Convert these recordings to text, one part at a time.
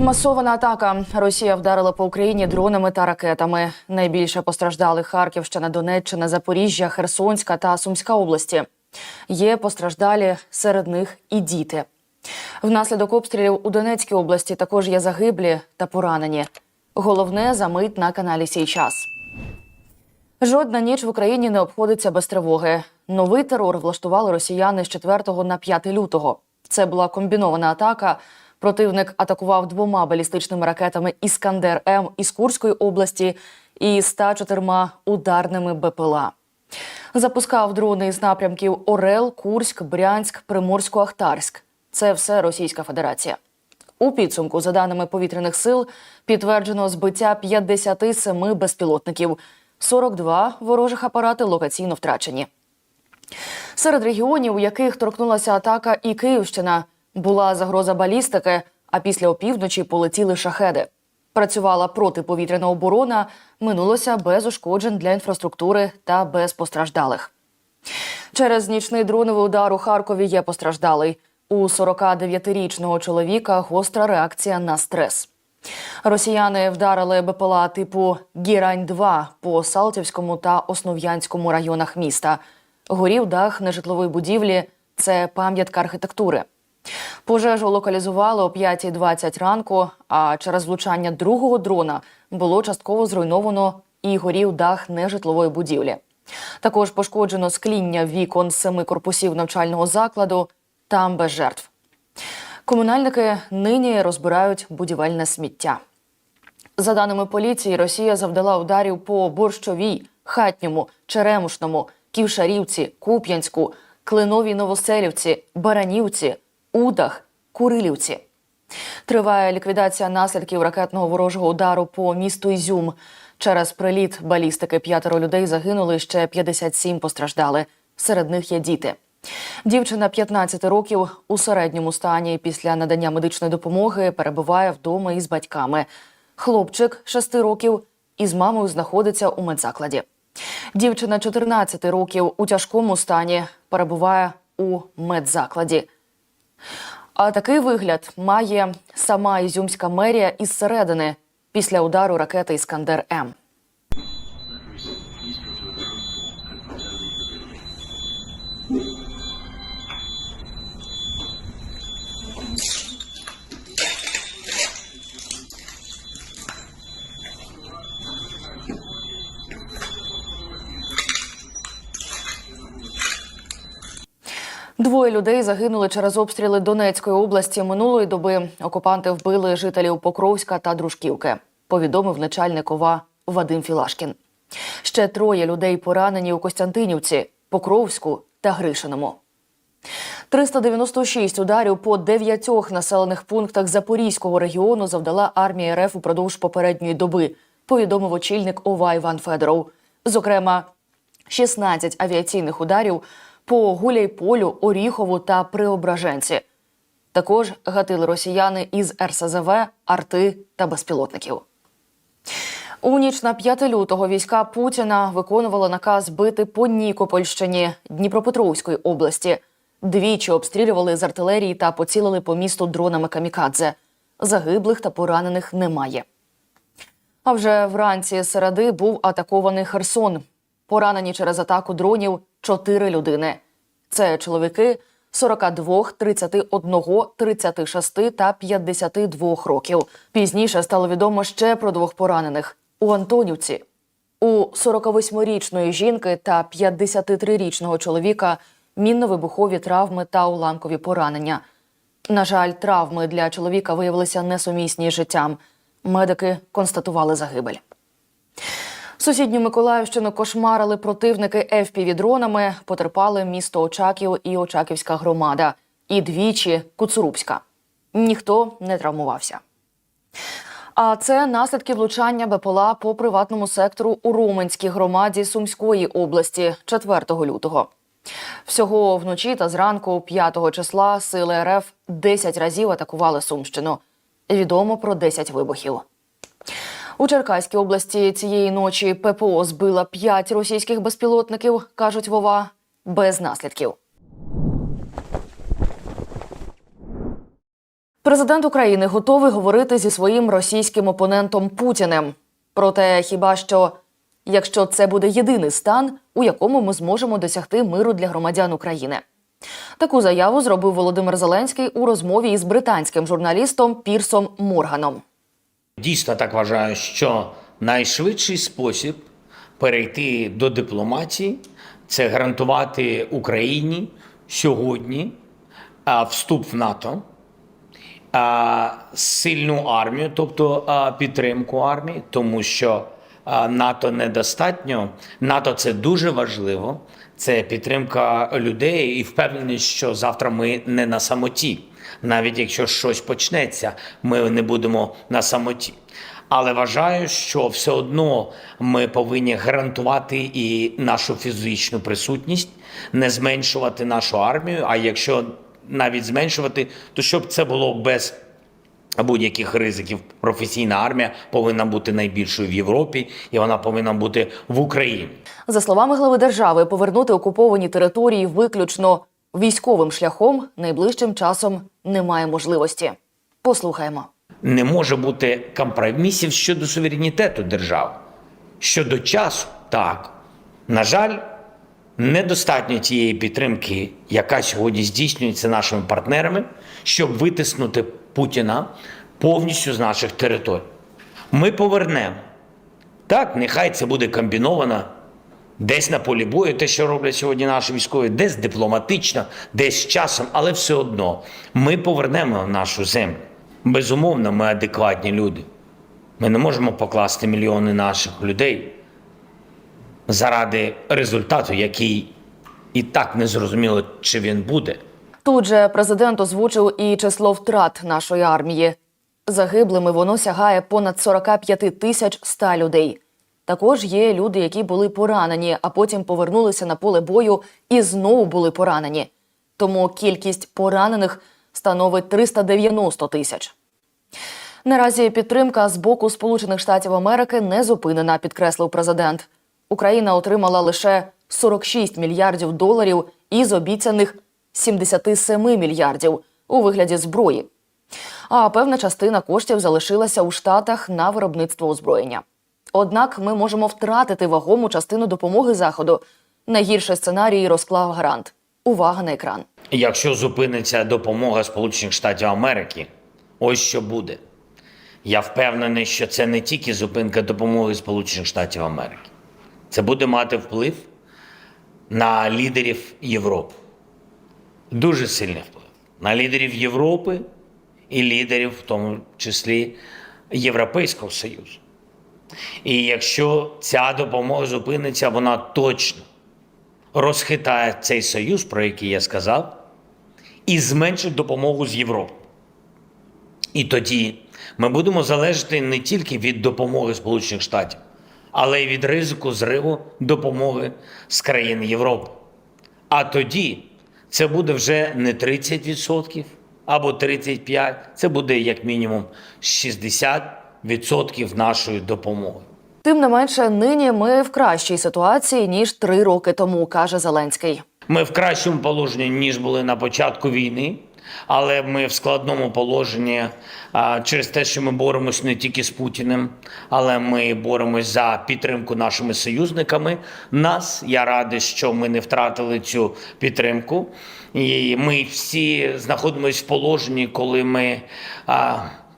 Масована атака. Росія вдарила по Україні дронами та ракетами. Найбільше постраждали Харківщина, Донеччина, Запоріжжя, Херсонська та Сумська області. Є постраждалі серед них і діти. Внаслідок обстрілів у Донецькій області також є загиблі та поранені. Головне за мить на каналі Сій час. Жодна ніч в Україні не обходиться без тривоги. Новий терор влаштували росіяни з 4 на 5 лютого. Це була комбінована атака. Противник атакував двома балістичними ракетами Іскандер М із Курської області і 104 ударними БПЛА. Запускав дрони із напрямків Орел, Курськ, Брянськ, Приморсько-Ахтарськ. Це все Російська Федерація. У підсумку, за даними повітряних сил, підтверджено збиття 57 безпілотників, 42 ворожих апарати локаційно втрачені. Серед регіонів, у яких торкнулася атака, і Київщина була загроза балістики, а після опівночі полетіли шахеди. Працювала протиповітряна оборона, минулося без ушкоджень для інфраструктури та без постраждалих. Через нічний дроновий удар у Харкові є постраждалий. У 49-річного чоловіка гостра реакція на стрес. Росіяни вдарили БПЛА типу Гірань-2 по Салтівському та Основ'янському районах міста. Горів дах нежитлової будівлі. Це пам'ятка архітектури. Пожежу локалізували о 5.20 ранку, а через влучання другого дрона було частково зруйновано і горів дах нежитлової будівлі. Також пошкоджено скління вікон семи корпусів навчального закладу, там без жертв. Комунальники нині розбирають будівельне сміття. За даними поліції, Росія завдала ударів по Борщовій, Хатньому, Черемушному, Ківшарівці, Куп'янську, Клиновій Новоселівці, Баранівці, Удах, Курилівці. Триває ліквідація наслідків ракетного ворожого удару по місту Ізюм. Через приліт балістики п'ятеро людей загинули, ще 57 постраждали. Серед них є діти. Дівчина 15 років у середньому стані після надання медичної допомоги перебуває вдома із батьками. Хлопчик 6 років із мамою знаходиться у медзакладі. Дівчина 14 років у тяжкому стані перебуває у медзакладі. А такий вигляд має сама ізюмська мерія із середини після удару ракети Іскандер М. Двоє людей загинули через обстріли Донецької області. Минулої доби окупанти вбили жителів Покровська та Дружківки. Повідомив начальник ОВА Вадим Філашкін. Ще троє людей поранені у Костянтинівці, Покровську та Гришиному. 396 ударів по дев'ятьох населених пунктах Запорізького регіону завдала армія РФ упродовж попередньої доби. Повідомив очільник ОВА Іван Федоров. Зокрема, 16 авіаційних ударів по Гуляйполю, Оріхову та Преображенці. Також гатили росіяни із РСЗВ, арти та безпілотників. У ніч на 5 лютого війська Путіна виконували наказ бити по Нікопольщині Дніпропетровської області. Двічі обстрілювали з артилерії та поцілили по місту дронами камікадзе. Загиблих та поранених немає. А вже вранці середи був атакований Херсон. Поранені через атаку дронів чотири людини. Це чоловіки 42, 31, 36 та 52 років. Пізніше стало відомо ще про двох поранених у Антонівці. У 48-річної жінки та 53-річного чоловіка мінно-вибухові травми та уламкові поранення. На жаль, травми для чоловіка виявилися несумісні з життям. Медики констатували загибель. Сусідню Миколаївщину кошмарили противники FPV-дронами, потерпали місто Очаків і Очаківська громада, і двічі Куцурубська. Ніхто не травмувався. А це наслідки влучання БПЛА по приватному сектору у Роменській громаді Сумської області 4 лютого. Всього вночі та зранку 5 числа сили РФ 10 разів атакували Сумщину. Відомо про 10 вибухів. У Черкаській області цієї ночі ППО збила 5 російських безпілотників, кажуть Вова, без наслідків. Президент України готовий говорити зі своїм російським опонентом Путіним. Проте, хіба що якщо це буде єдиний стан, у якому ми зможемо досягти миру для громадян України. Таку заяву зробив Володимир Зеленський у розмові із британським журналістом Пірсом Морганом. Дійсно так вважаю, що найшвидший спосіб перейти до дипломатії це гарантувати Україні сьогодні вступ в НАТО, сильну армію, тобто підтримку армії, тому що НАТО недостатньо. НАТО це дуже важливо. Це підтримка людей і впевненість, що завтра ми не на самоті. Навіть якщо щось почнеться, ми не будемо на самоті. Але вважаю, що все одно ми повинні гарантувати і нашу фізичну присутність, не зменшувати нашу армію. А якщо навіть зменшувати, то щоб це було без будь-яких ризиків. Професійна армія повинна бути найбільшою в Європі, і вона повинна бути в Україні. За словами глави держави, повернути окуповані території виключно військовим шляхом найближчим часом немає можливості. Послухаємо. Не може бути компромісів щодо суверенітету держави. Щодо часу, так. На жаль, недостатньо тієї підтримки, яка сьогодні здійснюється нашими партнерами, щоб витиснути Путіна повністю з наших територій. Ми повернемо. Так, нехай це буде комбіновано десь на полі бою, те, що роблять сьогодні наші військові, десь дипломатично, десь часом, але все одно ми повернемо нашу землю. Безумовно, ми адекватні люди. Ми не можемо покласти мільйони наших людей заради результату, який і так не зрозуміло, чи він буде. Тут же президент озвучив і число втрат нашої армії. Загиблими воно сягає понад 45 тисяч 100 людей. Також є люди, які були поранені, а потім повернулися на поле бою і знову були поранені. Тому кількість поранених становить 390 тисяч. Наразі підтримка з боку Сполучених Штатів Америки не зупинена, підкреслив президент. Україна отримала лише 46 мільярдів доларів із обіцяних 77 мільярдів у вигляді зброї. А певна частина коштів залишилася у Штатах на виробництво озброєння. Однак ми можемо втратити вагому частину допомоги заходу. Найгірший сценарій розклав гарант. Увага на екран. Якщо зупиниться допомога Сполучених Штатів Америки, ось що буде. Я впевнений, що це не тільки зупинка допомоги Сполучених Штатів Америки. Це буде мати вплив на лідерів Європи. Дуже сильний вплив на лідерів Європи і лідерів, в тому числі Європейського Союзу. І якщо ця допомога зупиниться, вона точно розхитає цей союз, про який я сказав, і зменшить допомогу з Європи. І тоді ми будемо залежати не тільки від допомоги Сполучених Штатів, але й від ризику зриву допомоги з країн Європи. А тоді це буде вже не 30% або 35%, це буде як мінімум 60% нашої допомоги. Тим не менше, нині ми в кращій ситуації ніж три роки тому, каже Зеленський. Ми в кращому положенні, ніж були на початку війни, але ми в складному положенні через те, що ми боремось не тільки з Путіним, але ми боремось за підтримку нашими союзниками. Нас я радий, що ми не втратили цю підтримку. І ми всі знаходимося в положенні, коли ми.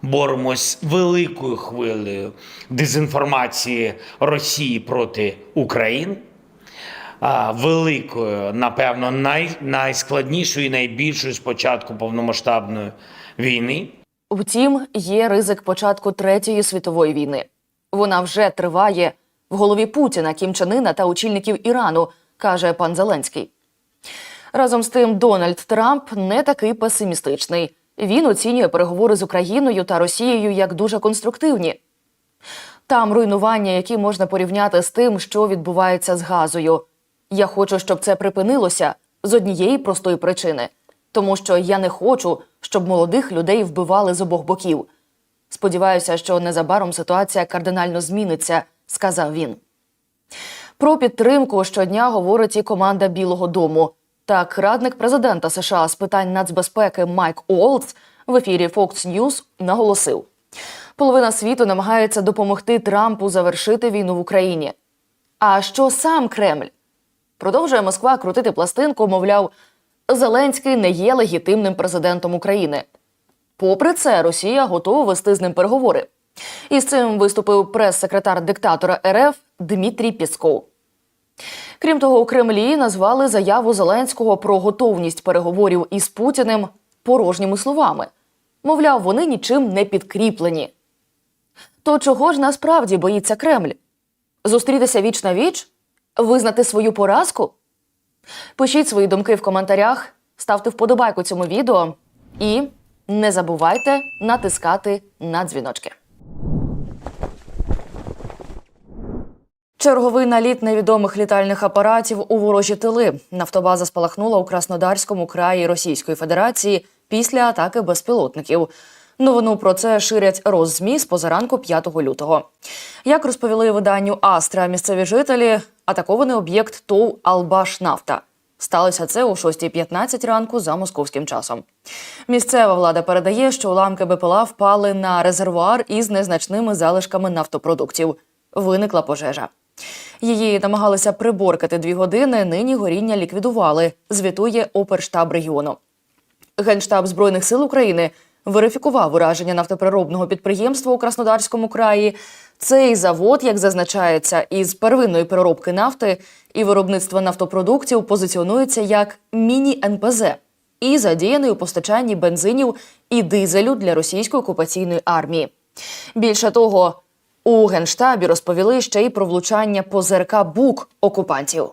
Боремось великою хвилею дезінформації Росії проти України великою, напевно, най, найскладнішою і найбільшою з початку повномасштабної війни. Втім, є ризик початку третьої світової війни. Вона вже триває в голові Путіна, Кім Чен Ына та очільників Ірану, каже пан Зеленський. Разом з тим, Дональд Трамп не такий песимістичний. Він оцінює переговори з Україною та Росією як дуже конструктивні. Там руйнування, які можна порівняти з тим, що відбувається з газою. Я хочу, щоб це припинилося з однієї простої причини, тому що я не хочу, щоб молодих людей вбивали з обох боків. Сподіваюся, що незабаром ситуація кардинально зміниться, сказав він. Про підтримку щодня говорить і команда Білого Дому. Так, радник президента США з питань нацбезпеки Майк Уолтс в ефірі Fox News наголосив: половина світу намагається допомогти Трампу завершити війну в Україні. А що сам Кремль? Продовжує Москва крутити пластинку, мовляв, Зеленський не є легітимним президентом України. Попри це, Росія готова вести з ним переговори. І з цим виступив прес-секретар диктатора РФ Дмитрій Пісков. Крім того, у Кремлі назвали заяву Зеленського про готовність переговорів із Путіним порожніми словами. Мовляв, вони нічим не підкріплені. То чого ж насправді боїться Кремль? Зустрітися віч на віч? Визнати свою поразку? Пишіть свої думки в коментарях, ставте вподобайку цьому відео і не забувайте натискати на дзвіночки. Черговий наліт невідомих літальних апаратів у ворожі тили. Нафтобаза спалахнула у Краснодарському краї Російської Федерації після атаки безпілотників. Новину про це ширять Роззмі з позаранку 5 лютого. Як розповіли виданню Астра місцеві жителі, атакований об'єкт ТОВ Албашнафта. Сталося це о 6.15 ранку за московським часом. Місцева влада передає, що уламки БПЛА впали на резервуар із незначними залишками нафтопродуктів. Виникла пожежа. Її намагалися приборкати дві години. Нині горіння ліквідували. Звітує оперштаб регіону. Генштаб збройних сил України верифікував ураження нафтопереробного підприємства у Краснодарському краї. Цей завод, як зазначається, із первинної переробки нафти і виробництва нафтопродуктів позиціонується як міні-НПЗ і задіяний у постачанні бензинів і дизелю для російської окупаційної армії. Більше того, у генштабі розповіли ще й про влучання по ЗРК БУК окупантів.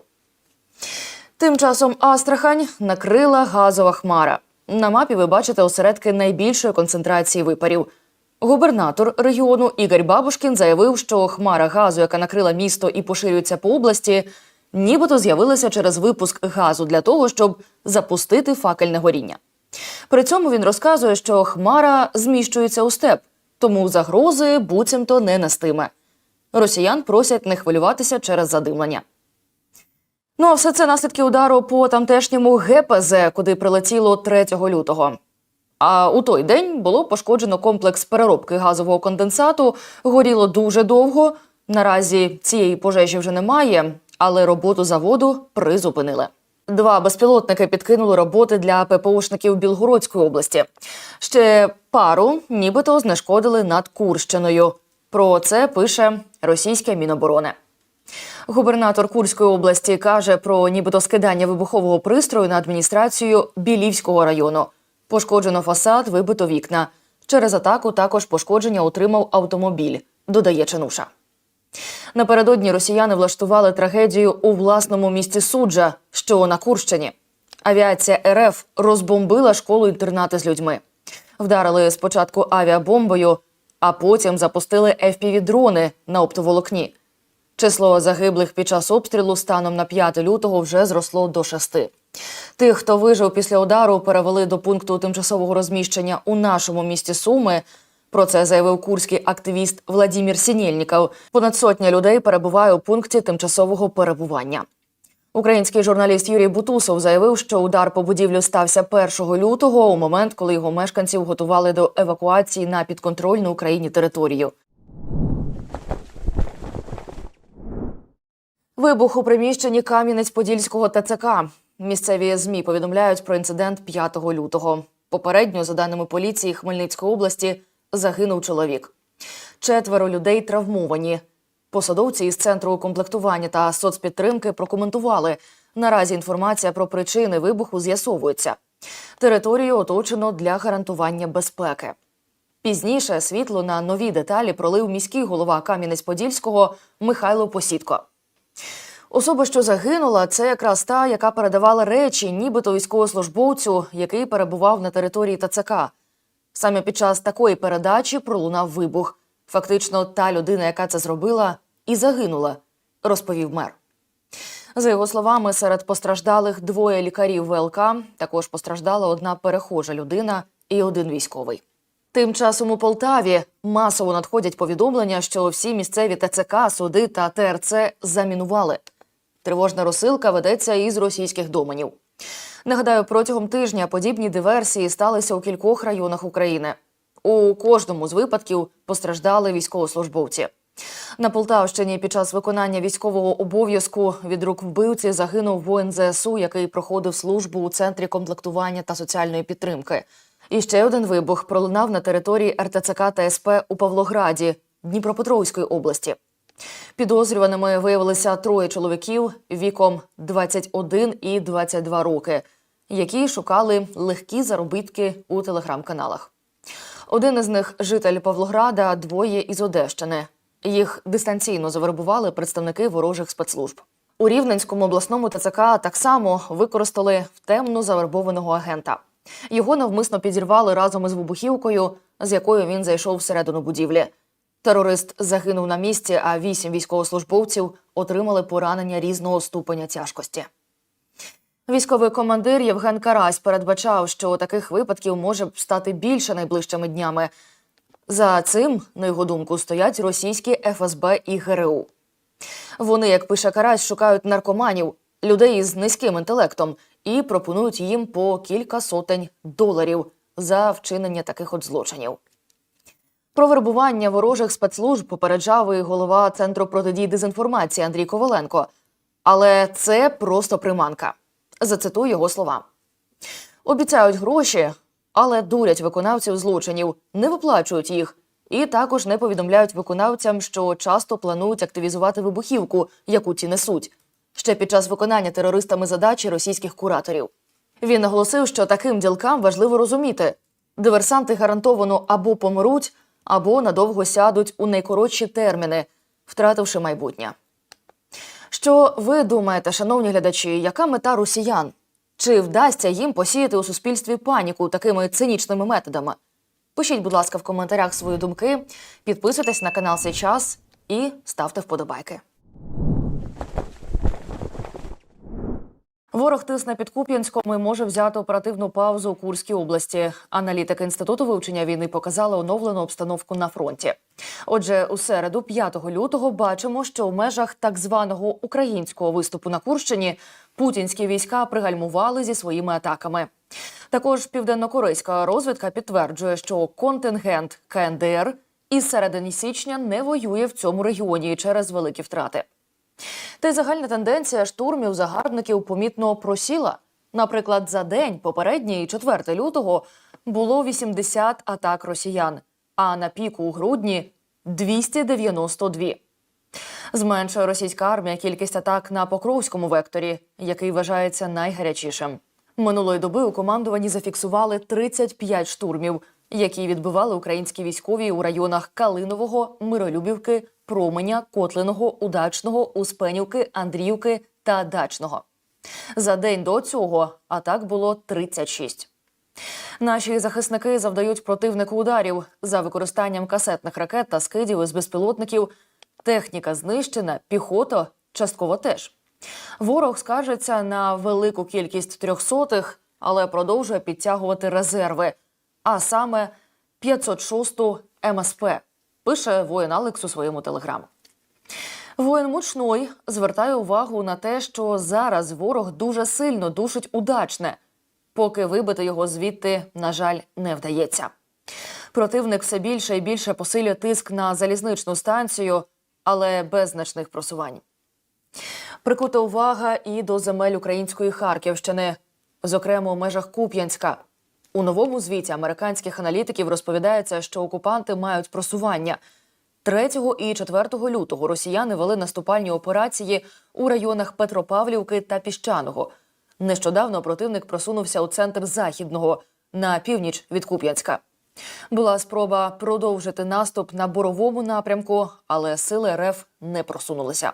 Тим часом Астрахань накрила газова хмара. На мапі ви бачите осередки найбільшої концентрації випарів. Губернатор регіону Ігор Бабушкін заявив, що хмара газу, яка накрила місто і поширюється по області, нібито з'явилася через випуск газу для того, щоб запустити факельне горіння. При цьому він розказує, що хмара зміщується у степ, тому загрози буцімто не нестиме. Росіян просять не хвилюватися через задимлення. Ну а все це наслідки удару по тамтешньому ГПЗ, куди прилетіло 3 лютого. А у той день було пошкоджено комплекс переробки газового конденсату. Горіло дуже довго. Наразі цієї пожежі вже немає, але роботу заводу призупинили. Два безпілотники підкинули роботи для ППОшників Білгородської області. Ще пару нібито знешкодили над Курщиною. Про це пише російське міноборони. Губернатор Курської області каже про нібито скидання вибухового пристрою на адміністрацію Білівського району. Пошкоджено фасад, вибито вікна. Через атаку також пошкодження отримав автомобіль, додає Ченуша. Напередодні росіяни влаштували трагедію у власному місті Суджа, що на Курщині. Авіація РФ розбомбила школу-інтернати з людьми. Вдарили спочатку авіабомбою, а потім запустили FPV-дрони на оптоволокні. Число загиблих під час обстрілу станом на 5 лютого вже зросло до шести. Тих, хто вижив після удару, перевели до пункту тимчасового розміщення у нашому місті Суми. Про це заявив курський активіст Владімір Сінєльніков. Понад сотня людей перебуває у пункті тимчасового перебування. Український журналіст Юрій Бутусов заявив, що удар по будівлю стався 1 лютого у момент, коли його мешканців готували до евакуації на підконтрольну Україні територію. Вибух у приміщенні Кам'янець-Подільського ТЦК. Місцеві ЗМІ повідомляють про інцидент 5 лютого. Попередньо, за даними поліції Хмельницької області, загинув чоловік. Четверо людей травмовані. Посадовці із центру комплектування та соцпідтримки прокоментували. Наразі інформація про причини вибуху з'ясовується. Територію оточено для гарантування безпеки. Пізніше світло на нові деталі пролив міський голова Кам'янець-Подільського Михайло Посідко. Особа, що загинула, це якраз та, яка передавала речі, нібито військовослужбовцю, який перебував на території ТЦК. Саме під час такої передачі пролунав вибух. Фактично, та людина, яка це зробила, і загинула, розповів мер. За його словами, серед постраждалих двоє лікарів ВЛК. Також постраждала одна перехожа людина і один військовий. Тим часом у Полтаві масово надходять повідомлення, що всі місцеві ТЦК, суди та ТРЦ замінували. Тривожна розсилка ведеться із російських доменів. Нагадаю, протягом тижня подібні диверсії сталися у кількох районах України. У кожному з випадків постраждали військовослужбовці. На Полтавщині під час виконання військового обов'язку від рук вбивці загинув воїн ЗСУ, який проходив службу у центрі комплектування та соціальної підтримки. І ще один вибух пролунав на території РТЦК та СП у Павлограді Дніпропетровської області. Підозрюваними виявилися троє чоловіків віком 21 і 22 роки, які шукали легкі заробітки у телеграм-каналах. Один із них житель Павлограда, двоє із Одещини. Їх дистанційно завербували представники ворожих спецслужб. У Рівненському обласному ТЦК так само використали темно завербованого агента. Його навмисно підірвали разом із вибухівкою, з якою він зайшов всередину будівлі. Терорист загинув на місці, а вісім військовослужбовців отримали поранення різного ступеня тяжкості. Військовий командир Євген Карась передбачав, що таких випадків може стати більше найближчими днями. За цим, на його думку, стоять російські ФСБ і ГРУ. Вони, як пише Карась, шукають наркоманів, людей із низьким інтелектом, і пропонують їм по кілька сотень доларів за вчинення таких от злочинів. Про вербування ворожих спецслужб попереджав і голова центру протидії дезінформації Андрій Коваленко. Але це просто приманка. Зацитую його слова: обіцяють гроші, але дурять виконавців злочинів, не виплачують їх, і також не повідомляють виконавцям, що часто планують активізувати вибухівку, яку ті несуть, ще під час виконання терористами задачі російських кураторів. Він наголосив, що таким ділкам важливо розуміти: диверсанти гарантовано або помруть, або надовго сядуть у найкоротші терміни, втративши майбутнє. Що ви думаєте, шановні глядачі, яка мета росіян? Чи вдасться їм посіяти у суспільстві паніку такими цинічними методами? Пишіть, будь ласка, в коментарях свої думки, підписуйтесь на канал «Сейчас» і ставте вподобайки. Ворог тисне під Куп'янськом і може взяти оперативну паузу у Курській області. Аналітики інституту вивчення війни показали оновлену обстановку на фронті. Отже, у середу, 5 лютого, бачимо, що в межах так званого українського виступу на Курщині путінські війська пригальмували зі своїми атаками. Також південнокорейська розвідка підтверджує, що контингент КНДР із середини січня не воює в цьому регіоні через великі втрати. Та й загальна тенденція штурмів загарбників помітно просіла. Наприклад, за день попередній 4 лютого було 80 атак росіян, а на піку у грудні 292. Зменшує російська армія кількість атак на Покровському векторі, який вважається найгарячішим. Минулої доби у командуванні зафіксували 35 штурмів, які відбивали українські військові у районах Калинового, Миролюбівки, Променя, Котлиного, Удачного, Успенівки, Андріївки та Дачного. За день до цього атак було 36. Наші захисники завдають противнику ударів за використанням касетних ракет та скидів із безпілотників. Техніка знищена, піхота частково теж. Ворог скаржиться на велику кількість трьохсотих, але продовжує підтягувати резерви, а саме 506-ту МСП, пише воїн Алекс у своєму телеграмі. Воїн Мучной звертає увагу на те, що зараз ворог дуже сильно душить удачне, поки вибити його звідти, на жаль, не вдається. Противник все більше і більше посилює тиск на залізничну станцію, але без значних просувань. Прикута увага і до земель української Харківщини, зокрема у межах Куп'янська. У новому звіті американських аналітиків розповідається, що окупанти мають просування. 3 і 4 лютого росіяни вели наступальні операції у районах Петропавлівки та Піщаного. Нещодавно противник просунувся у центр західного на північ від Куп'янська. Була спроба продовжити наступ на боровому напрямку, але сили РФ не просунулися.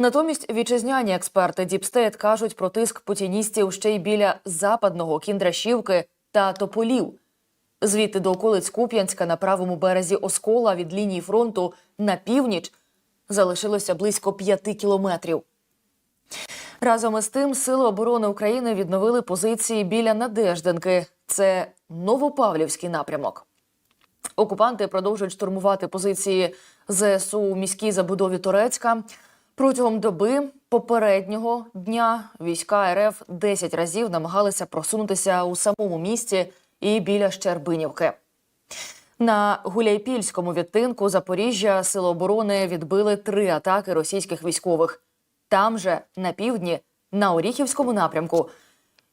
Натомість вітчизняні експерти Діпстейт кажуть про тиск путіністів ще й біля западного кіндрашівки та тополів. Звідти до околиць Куп'янська на правому березі Оскола від лінії фронту на північ залишилося близько п'яти кілометрів. Разом із тим, Сили оборони України відновили позиції біля Надежденки. Це Новопавлівський напрямок. Окупанти продовжують штурмувати позиції ЗСУ у міській забудові Торецька. Протягом доби попереднього дня війська РФ 10 разів намагалися просунутися у самому місті і біля Щербинівки. На Гуляйпільському відтинку Запоріжжя сили оборони відбили три атаки російських військових. Там же, на півдні, на Оріхівському напрямку,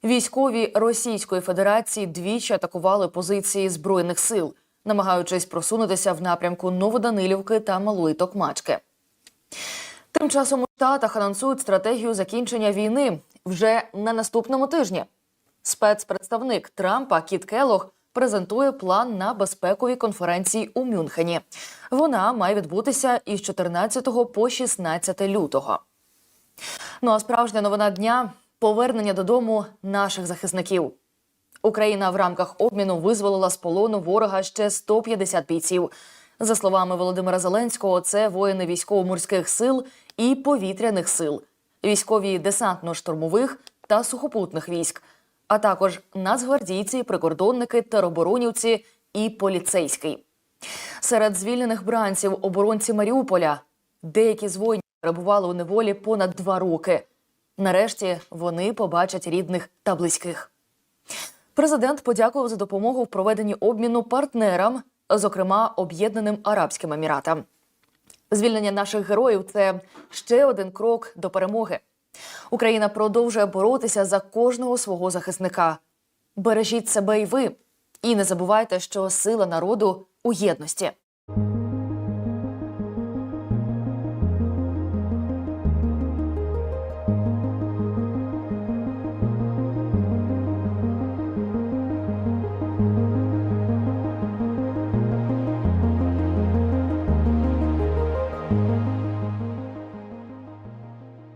військові Російської Федерації двічі атакували позиції збройних сил, намагаючись просунутися в напрямку Новоданилівки та Малої Токмачки. Тим часом у Штатах анонсують стратегію закінчення війни вже на наступному тижні. Спецпредставник Трампа Кіт Келлог презентує план на безпековій конференції у Мюнхені. Вона має відбутися із 14 по 16 лютого. Ну а справжня новина дня повернення додому наших захисників. Україна в рамках обміну визволила з полону ворога ще 150 бійців. За словами Володимира Зеленського, це воїни військово-морських сил і повітряних сил, військові десантно-штурмових та сухопутних військ, а також нацгвардійці, прикордонники, тероборонівці і поліцейський. Серед звільнених бранців оборонці Маріуполя деякі з воїнів перебували у неволі понад два роки. Нарешті вони побачать рідних та близьких. Президент подякував за допомогу в проведенні обміну партнерам, зокрема Об'єднаним Арабським Еміратам. Звільнення наших героїв це ще один крок до перемоги. Україна продовжує боротися за кожного свого захисника. Бережіть себе і ви, і не забувайте, що сила народу у єдності.